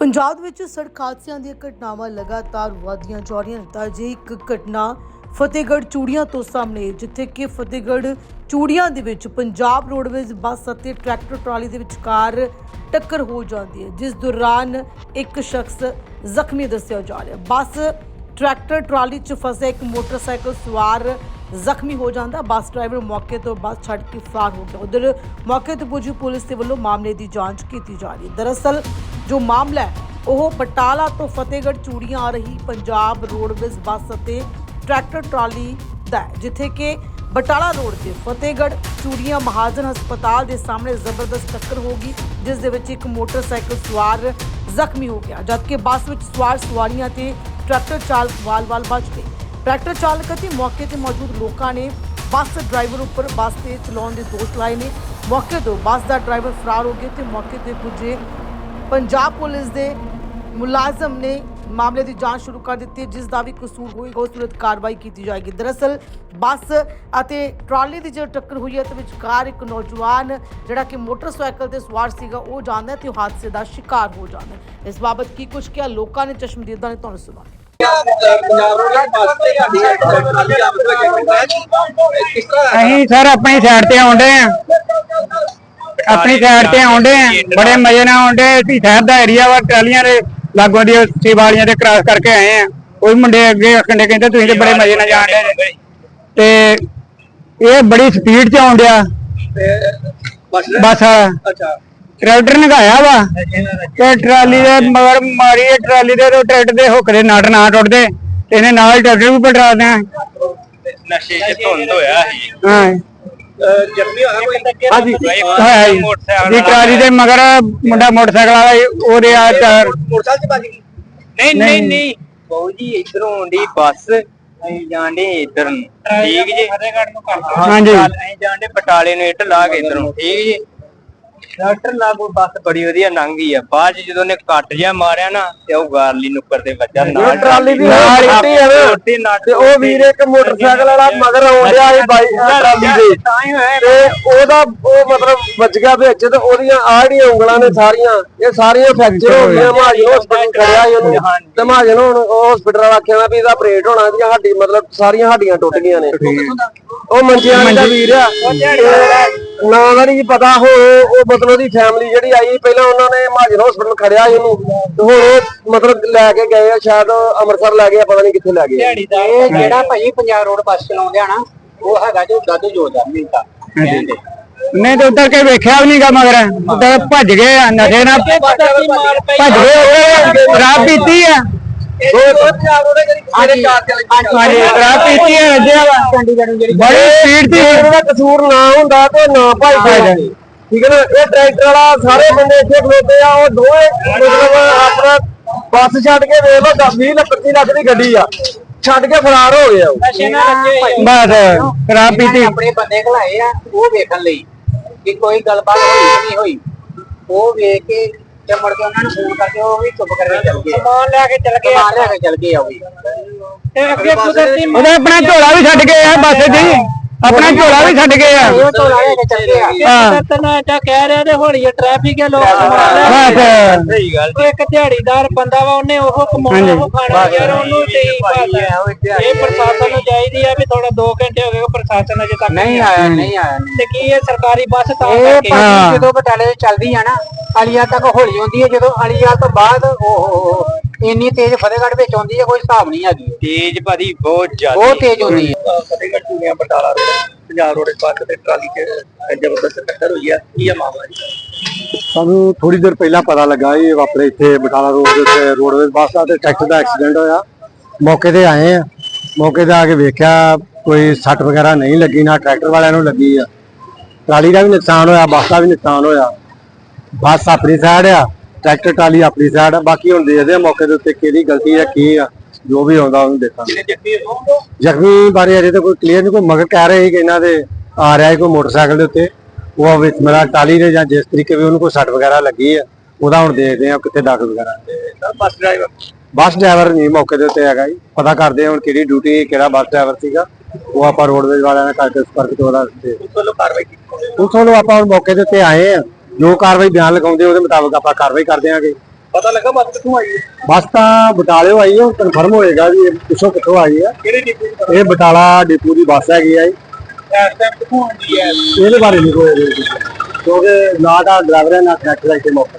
ਪੰਜਾਬ ਵਿੱਚ ਸੜਕ ਹਾਦਸਿਆਂ ਦੀਆਂ ਘਟਨਾਵਾਂ ਲਗਾਤਾਰ ਵਧਦੀਆਂ ਜਾ ਰਹੀਆਂ ਹਨ ਤਾਂ ਜੇ ਇੱਕ ਘਟਨਾ ਫਤਿਹਗੜ੍ਹ ਚੂੜੀਆਂ ਤੋਂ ਸਾਹਮਣੇ ਹੈ, ਜਿੱਥੇ ਕਿ ਫਤਿਹਗੜ੍ਹ ਚੂੜੀਆਂ ਦੇ ਵਿੱਚ ਪੰਜਾਬ ਰੋਡਵੇਜ਼ ਬੱਸ ਅਤੇ ਟਰੈਕਟਰ ਟਰਾਲੀ ਦੇ ਵਿਚਕਾਰ ਟੱਕਰ ਹੋ ਜਾਂਦੀ ਹੈ ਜਿਸ ਦੌਰਾਨ ਇੱਕ ਸ਼ਖਸ ਜ਼ਖਮੀ ਦੱਸਿਆ ਜਾ ਰਿਹਾ ਬੱਸ ਟਰੈਕਟਰ ਟਰਾਲੀ 'ਚ ਫਸਿਆ ਇੱਕ ਮੋਟਰਸਾਈਕਲ ਸਵਾਰ ਜ਼ਖਮੀ ਹੋ ਜਾਂਦਾ ਬੱਸ ਡਰਾਈਵਰ ਮੌਕੇ ਤੋਂ ਬੱਸ ਛੱਡ ਕੇ ਫਰਾਰ ਹੋ ਗਿਆ। ਉਧਰ ਮੌਕੇ ਤੇ ਪੁੱਜੀ ਪੁਲਿਸ ਦੇ ਵੱਲੋਂ ਮਾਮਲੇ ਦੀ ਜਾਂਚ ਕੀਤੀ ਜਾ ਰਹੀ ਹੈ। ਦਰਅਸਲ ਜੋ ਮਾਮਲਾ ਹੈ ਉਹ ਬਟਾਲਾ ਤੋਂ ਫਤਿਹਗੜ੍ਹ ਚੂੜੀਆਂ ਆ ਰਹੀ ਪੰਜਾਬ ਰੋਡਵੇਜ਼ ਬੱਸ ਅਤੇ ਟਰੈਕਟਰ ਟਰਾਲੀ ਦਾ ਹੈ, ਜਿੱਥੇ ਕਿ ਬਟਾਲਾ ਰੋਡ ਤੇ ਫਤਿਹਗੜ੍ਹ ਚੂੜੀਆਂ ਮਹਾਜਨ ਹਸਪਤਾਲ ਦੇ ਸਾਹਮਣੇ ਜ਼ਬਰਦਸਤ ਟੱਕਰ ਹੋ ਗਈ ਜਿਸ ਦੇ ਵਿੱਚ ਇੱਕ ਮੋਟਰਸਾਈਕਲ ਸਵਾਰ ਜ਼ਖਮੀ ਹੋ ਗਿਆ ਜਦਕਿ ਬੱਸ ਵਿੱਚ ਸਵਾਰ ਸਵਾਰੀਆਂ ਤੇ ਟਰੈਕਟਰ ਚਾਲਕ ਵਾਲ-ਵਾਲ ਬਚ ਗਏ। ਟਰੈਕਟਰ ਚਾਲਕ ਅਤੇ ਮੌਕੇ ਤੇ ਮੌਜੂਦ ਲੋਕਾਂ ਨੇ ਬੱਸ ਡਰਾਈਵਰ ਉੱਪਰ ਬੱਸ ਤੇ ਚਲਾਉਣ ਦੇ ਦੋਸ਼ ਲਾਏ ਨੇ। ਮੌਕੇ ਤੋਂ ਬੱਸ ਦਾ ਡਰਾਈਵਰ ਫਰਾਰ ਹੋ ਗਿਆ ਤੇ ਮੌਕੇ ਤੇ ਪੁੱਜੇ ਪੰਜਾਬ ਪੁਲਿਸ ਦੇ ਮੁਲਾਜ਼ਮ ਨੇ ਮਾਮਲੇ ਦੀ ਜਾਂਚ ਸ਼ੁਰੂ ਕਰ ਦਿੱਤੀ ਜਿਸ ਦਾ ਵੀ ਕਸੂਰ ਹੋਏਗਾ ਉਸ ਤੁਰੰਤ ਕਾਰਵਾਈ ਕੀਤੀ ਜਾਏਗੀ। ਦਰਅਸਲ, ਬੱਸ ਅਤੇ ਟਰਾਲੀ ਦੀ ਜਦੋਂ ਟੱਕਰ ਹੋਈ ਹੈ ਤੇ ਵਿਚਕਾਰ ਇੱਕ ਨੌਜਵਾਨ ਜਿਹੜਾ ਕਿ ਮੋਟਰਸਾਈਕਲ ਤੇ ਸਵਾਰ ਸੀਗਾ, ਉਹ ਜਾਂਦਾ ਤੇ ਉਹ ਹਾਦਸੇ ਦਾ ਸ਼ਿਕਾਰ ਹੋ ਜਾਂਦਾ ਇਸ ਬਾਬਤ ਕੀ ਕੁਝ ਕਿਹਾ? ਲੋਕਾਂ ਨੇ, ਚਸ਼ਮਦੀਦਾਂ ਨੇ, ਤੁਹਾਨੂੰ ਸੁਣਾਇਆ ਅਸੀਂ ਸਰ, ਆਪਣੀ ਸਾਈਡ ਤੇ ਆਉਂਦੇ ਆ ਆਪਣੀ ਸਾਈਡ ਤੇ ਆਉਂਦੇ ਆ ਬੜੇ ਮਜ਼ੇ ਨਾਲ ਆਉਂਦੇ ਅਸੀਂ ਸ਼ਹਿਰ ਦਾ ਏਰੀਆ ਵਾ ਟਰਾਲੀਆਂ ਦੇ ਲਾਗੋਂ ਦੀ ਵਾਲੀਆਂ ਤੇ ਕ੍ਰਾਸ ਕਰਕੇ ਆਏ ਆ ਵੀ ਮੁੰਡੇ ਅੱਗੇ ਆਖੰਡੇ ਕਹਿੰਦੇ ਤੁਸੀਂ ਤੇ ਬੜੇ ਮਜ਼ੇ ਨਾਲ ਜਾਣਦੇ ਤੇ ਇਹ ਬੜੀ ਸਪੀਡ 'ਚ ਆਉਂਦਿਆ ਬੱਸ ਬਸ ਅੱਛਾ। ਟਰੈਕਟਰ ਨਗਾਇਆ ਵਾ। ਤੇ ਟਰਾਲੀ ਦੇ ਮਗਰ ਮਾਰੀ ਟਰਾਲੀ ਦੇ ਤੇ ਟਰੈਕਟਰ ਦੇ ਹੁਕਰੇ ਨਾਟ ਨਾ ਟੁੱਟਦੇ। ਇਹਨੇ ਨਾਲ ਟਰੈਕਟਰ ਵੀ ਪਲਟਾ ਦਿਆਂ ਨਸ਼ੇ 'ਚ ਧੁੰਦ ਹੋਇਆ ਸੀ। ਹਾਂ। ਜਰਮੀ ਹੋਇਆ ਕੋਈ ਹਾਂਜੀ। ਬਾਈ ਹੋਇਆ ਜੀ ਮੋਟਰਸਾਈਕਲ ਜੀ ਟਰਾਲੀ ਦੇ ਮਗਰ ਮੁੰਡਾ ਮੋਟਰਸਾਈਕਲ ਵਾਲਾ ਸੀ, ਉਹਦੇ ਆ ਟਾਇਰ ਮੋਟਰਸਾਈਕਲ 'ਚ ਵੱਜ ਗਈ। ਨਹੀਂ ਨਹੀਂ। ਨਹੀਂ ਬਾਊ ਜੀ ਇਧਰੋਂ ਆਉਂਦੀ ਬੱਸ ਅਸੀਂ ਜਾਂਦੇ ਇਧਰ ਨੂੰ। ਠੀਕ ਜੀ? ਫਤਿਹਗੜ੍ਹ ਨੂੰ ਕਰਦਾ ਹਾਂਜੀ। ਅਸੀਂ ਜਾਂਦੇ ਬਟਾਲੇ ਨੂੰ ਇੱਟ ਲਾ ਕੇ ਇਧਰ। ਨੂੰ ਠੀਕ ਜੀ? ਡਾਕਟਰ ਲਾਗੋ ਬੱਸ ਬੜੀ ਵਧੀਆ ਲੰਘ ਆ। ਬਾਅਦ ਚ ਜਦੋਂ ਨੇ ਕੱਟ ਜਿਆ ਮਾਰਿਆ ਨਾ ਤੇ ਉਹ ਗਾਰਲੀ ਨੁੱਕਰ ਤੇ ਵੱਜਾ। ਨਾਲ ਟਰਾਲੀ ਦੀ ਨਾਲ ਟੁੱਟੀ ਆ ਨਾ, ਤੇ ਉਹ ਵੀਰ ਇੱਕ ਮੋਟਰਸਾਈਕਲ ਵਾਲਾ ਮਗਰ ਆਉਂਦਿਆ ਸੀ ਬਾਈ ਟਰਾਲੀ ਦੇ ਤਾਂ। ਹੀ ਹੋਇਆ। ਤੇ ਉਹਦਾ ਉਹ ਮਤਲਬ ਵੱਜ ਗਿਆ ਵਿੱਚ ਤੇ ਉਹਦੀਆਂ ਆੜੀਆਂ ਉਂਗਲਾਂ ਨੇ ਸਾਰੀਆਂ ਇਹ ਸਾਰੀਆਂ ਫ੍ਰੈਕਚਰ ਹੋ ਗਈਆਂ। ਮਹਾਜਨ ਹਸਪੀਟਲ ਖੜਿਆ ਸੀ ਉਹਨੂੰ। ਤੇ ਮਹਾਜਨ ਹੁਣ ਉਹ ਹਸਪੀਟਲ ਵਾਲਾ ਆਖਿਆ ਵੀ ਇਹਦਾ ਆਪਰੇਟ ਹੋਣਾ ਇਹਦੀਆਂ ਹੱਡੀ ਮਤਲਬ ਸਾਰੀਆਂ ਹੱਡੀਆਂ ਟੁੱਟ ਗਈਆਂ ਨੇ। ਉਹ ਮੰਜਿਆਂ ਦਾ ਵੀਰ ਆ। ਨਾਂ ਦਾ ਨਹੀਂ ਪਤਾ ਹੋ ਉਹ ਮਤਲਬ ਉਹਦੀ ਫੈਮਿਲੀ ਜਿਹੜੀ ਆਈ ਪਹਿਲਾਂ ਉਹਨਾਂ ਨੇ ਮਹਾਜਨ ਹਸਪੀਟਲ ਖੜਿਆ ਸੀ ਉਹਨੂੰ ਤੇ ਹੁਣ ਉਹ ਮਤਲਬ ਲੈ ਕੇ ਗਏ ਆ ਸ਼ਾਇਦ ਅੰਮ੍ਰਿਤਸਰ ਲੈ ਗਏ ਆ, ਪਤਾ ਨਹੀਂ ਕਿੱਥੇ ਲੈ ਗਏ ਆ। ਇਹ ਜਿਹੜਾ ਭਾਈ ਪੰਜਾਬ ਰੋਡ ਬੱਸ ਚਲਾਉਂਦੇ ਆ ਨਾ ਉਹ ਹੈਗਾ ਜੋ ਦਾਦੂ ਜੋ ਦਾ ਮਿੰਤਾ ਕਹਿੰਦੇ ਨਹੀਂ ਤੇ ਉੱਤਰ ਕੇ ਵੇਖਿਆ ਵੀ ਨਹੀਂਗਾ ਮਗਰ? ਉੱਤਰ ਭੱਜ ਗਏ ਆ ਨਸ਼ੇ ਨਾਲ ਭੱਜ ਗਏ ਉਹ ਪੀਤੀ ਬੜੀ ਸਪੀਡ ਤੇ ਉਹਦਾ ਕਸੂਰ ਨਾ ਹੁੰਦਾ ਤੇ ਨਾ ਭੱਜਦਾ ਠੀਕ ਹੈ ਨਾ? ਇਹ ਟਰੈਕਟਰ ਵਾਲਾ ਸਾਰੇ ਬੰਦੇ ਇੱਥੇ ਖਲੋਤੇ ਆ ਉਹ ਦੋਵੇਂ ਮਤਲਬ ਆਪਣਾ ਬੱਸ ਛੱਡ ਕੇ ਵੇਖ ਲਓ 10 20 ਲੱਖ 25 ਲੱਖ ਦੀ ਗੱਡੀ ਆ। ਛੱਡ ਕੇ ਫਰਾਰ ਹੋ ਗਿਆ ਬਸ ਸ਼ਰਾਬ ਪੀਤੀ। ਆਪਣੇ ਬੰਦੇ ਘਲਾਏ ਆ ਉਹ ਵੇਖਣ ਲਈ ਕਿ ਕੋਈ ਗੱਲਬਾਤ ਹੋਈ ਨਹੀਂ ਹੋਈ। ਉਹ ਵੇਖ ਕੇ ਤੇ ਮੁੜ ਕੇ ਉਹਨਾਂ ਨੂੰ ਫੋਨ ਕਰਕੇ ਉਹ ਵੀ ਚੁੱਪ ਕਰਕੇ ਚੱਲ ਗਏ। ਸਮਾਨ ਲੈ ਕੇ ਚੱਲ ਗਏ ਸਮਾਨ ਲੈ ਕੇ ਚੱਲ ਗਏ ਆ ਉਹ ਵੀ। ਤੇ ਅੱਗੇ ਕੁਦਰਤੀ ਉਹਨੇ ਆਪਣਾ ਝੋਲਾ ਵੀ ਛੱਡ ਗਏ ਆ ਬੱਸ ਦੀ ਆਪਣਾ ਝੋਲਾ ਵੀ ਛੱਡ ਗਏ ਆ। ਉਹ ਤੋਂ ਲੈ ਕੇ ਚੱਲ ਗਏ ਆ ਹਾਂ ਤਨਾ ਇਹ ਕਹਿ ਰਿਹਾ ਤੇ ਹੌਲੀ ਟ੍ਰੈਫਿਕ ਹੈ ਲੋਕ ਬਸ। ਸਹੀ ਗੱਲ। ਉਹ ਇੱਕ ਦਿਹਾੜੀਦਾਰ ਬੰਦਾ ਵਾ ਉਹਨੇ ਉਹ ਕਮਾਉਣਾ ਉਹ ਖਾਣਾ ਯਾਰ ਉਹਨੂੰ ਤੇ ਹੀ ਬਸ ਇਹ ਪ੍ਰਸ਼ਾਸਨ ਨੂੰ ਚਾਹੀਦੀ ਆ ਵੀ ਥੋੜਾ 2 ਘੰਟੇ ਹੋ ਗਏ ਪ੍ਰਸ਼ਾਸਨ ਅਜੇ ਤੱਕ ਨਹੀਂ ਆਇਆ। ਨਹੀਂ ਆਇਆ ਨਹੀਂ। ਤੇ ਕੀ ਇਹ ਸਰਕਾਰੀ ਬੱਸ ਤਾਂ ਇਹ ਕਰਕੇ ਭਾਜੀ ਜਦੋਂ ਬਟਾਲੇ ਚੱਲਦੀ ਆ ਨਾ ਅਲੀਆ ਤੱਕ ਹੌਲੀ ਹੁੰਦੀ ਹੈ ਜਦੋਂ ਅਲੀਆ ਤੋਂ ਬਾਅਦ ਉਹ ਇੰਨੀ ਤੇਜ਼ ਫਤਿਹਗੜ੍ਹ ਵਿੱਚ ਆਉਂਦੀ ਹੈ ਕੋਈ ਹਿਸਾਬ ਨਹੀਂ ਹੈਗੀ। ਤੇਜ਼ ਭਾਜੀ ਬਹੁਤ ਜ਼ਿਆਦਾ ਬਹੁਤ ਤੇਜ਼ ਹੁੰਦੀ ਹੈ। Fatehgarh Churian Batala road Punjab road bus ਤੇ ਟਰਾਲੀ ਚ ਜ਼ਬਰਦਸਤ ਟੱਕਰ ਹੋਈ ਹੈ। ਕੀ ਹੈ ਮਾਮਲਾ ਜੀ? ਸਾਨੂੰ ਥੋੜੀ ਦੇਰ ਪਹਿਲਾਂ ਪਤਾ ਲੱਗਾ ਇਹ ਵਾਪਰੇ ਇੱਥੇ ਬਟਾਲਾ ਰੋਡ ਦੇ ਉੱਤੇ ਰੋਡਵੇਜ਼ ਬੱਸ ਦਾ ਤੇ ਟਰੈਕਟਰ ਦਾ ਐਕਸੀਡੈਂਟ ਹੋਇਆ। ਮੌਕੇ ਤੇ ਆਏ ਆ। ਮੌਕੇ ਤੇ ਆ ਕੇ ਵੇਖਿਆ ਕੋਈ ਸੱਟ ਵਗੈਰਾ ਨਹੀਂ ਲੱਗੀ ਨਾ ਟਰੈਕਟਰ ਵਾਲਿਆਂ ਨੂੰ ਲੱਗੀ ਆ। ਟਰਾਲੀ ਦਾ ਵੀ ਨੁਕਸਾਨ ਹੋਇਆ ਬੱਸ ਦਾ ਵੀ ਨੁਕਸਾਨ ਹੋਇਆ। ਬੱਸ ਆਪਣੀ ਸਾਈਡ ਆ। ਟਰੈਕਟਰ ਟਰਾਲੀ ਆਪਣੀ ਸਾਈਡ ਆ ਬਾਕੀ ਹੁਣ ਦੇਖਦੇ ਆ ਮੌਕੇ ਦੇ ਉੱਤੇ ਕਿਹਦੀ ਗਲਤੀ ਆ ਕੀ ਆ ਜੋ ਵੀ ਆਉਂਦਾ ਉਹਨੂੰ ਦੇਖਾਂਗੇ। ਹੋ ਜ਼ਖਮੀ ਬਾਰੇ ਅਜੇ ਤਾਂ ਕੋਈ ਕਲੀਅਰ ਨਹੀਂ ਕੋਈ ਮਗਰ ਕਹਿ ਰਹੇ ਸੀ ਕਿ ਇਹਨਾਂ ਦੇ ਆ ਰਿਹਾ ਕੋਈ ਮੋਟਰਸਾਈਕਲ ਦੇ ਉੱਤੇ। ਉਹ ਵਿੱਚ ਮੇਰਾ ਟਾਲੀ ਦੇ ਜਾਂ ਜਿਸ ਤਰੀਕੇ ਵੀ ਉਹਨੂੰ ਕੋਈ ਸੱਟ ਵਗੈਰਾ ਲੱਗੀ ਆ ਉਹਦਾ ਹੁਣ ਦੇਖਦੇ ਆ ਕਿੱਥੇ ਦਾਖਲ ਵਗੈਰਾ। ਬੱਸ ਡਰਾਈਵਰ ਬੱਸ ਡਰਾਈਵਰ ਨਹੀਂ ਮੌਕੇ ਦੇ ਉੱਤੇ ਹੈਗਾ ਜੀ। ਪਤਾ ਕਰਦੇ ਆ ਹੁਣ ਕਿਹੜੀ ਡਿਊਟੀ ਕਿਹੜਾ ਬੱਸ ਡਰਾਈਵਰ ਸੀਗਾ। ਉਹ ਆਪਾਂ ਰੋਡਵੇਜ਼ ਵਾਲਿਆਂ ਨਾਲ ਕਰਕੇ ਸੰਪਰਕ ਤੋਂ ਉਹਦਾ ਉਸ ਵੱਲੋਂ ਕਾਰਵਾਈ ਕੀਤੀ ਉਸ ਨੂੰ ਆਪਾਂ ਹੁਣ ਮੌਕੇ ਦੇ ਉੱਤੇ ਆਏ ਆ। ਜੋ ਕਾਰਵਾਈ ਬਿਆਨ ਲਗਾਉਂਦੇ ਉਹਦੇ ਮੁਤਾਬਕ ਆਪਾਂ ਕਾਰਵਾਈ ਕਰ ਦਿਆਂਗੇ। ਪਤਾ ਲੱਗਾ ਬੱਸ ਕਿੱਥੋਂ ਆਈ ਹੈ? ਬੱਸ ਤਾਂ ਬਟਾਲਿਓ ਆਈ ਹੈ ਕਨਫਰਮ ਹੋਏਗਾ ਵੀ ਇਹ ਕਿੱਥੋਂ ਆਈ ਹੈ। ਕਿਹੜੇ ਡਿਪੂ ਇਹ ਬਟਾਲਾ ਡਿਪੂ ਦੀ ਬੱਸ ਹੈਗੀ ਆ ਜੀ। ਇਸ ਟਾਈਮ ਕਿੱਥੋਂ ਆਉਂਦੀ ਹੈ? ਇਹਦੇ ਬਾਰੇ ਨਹੀਂ ਕੋਈ ਕਿਉਂਕਿ ਨਾ ਤਾਂ ਡਰਾਈਵਰ ਹੈ ਨਾ ਕੰਡਕਟਰ ਹੈ ਇੱਥੇ ਮੌਕੇ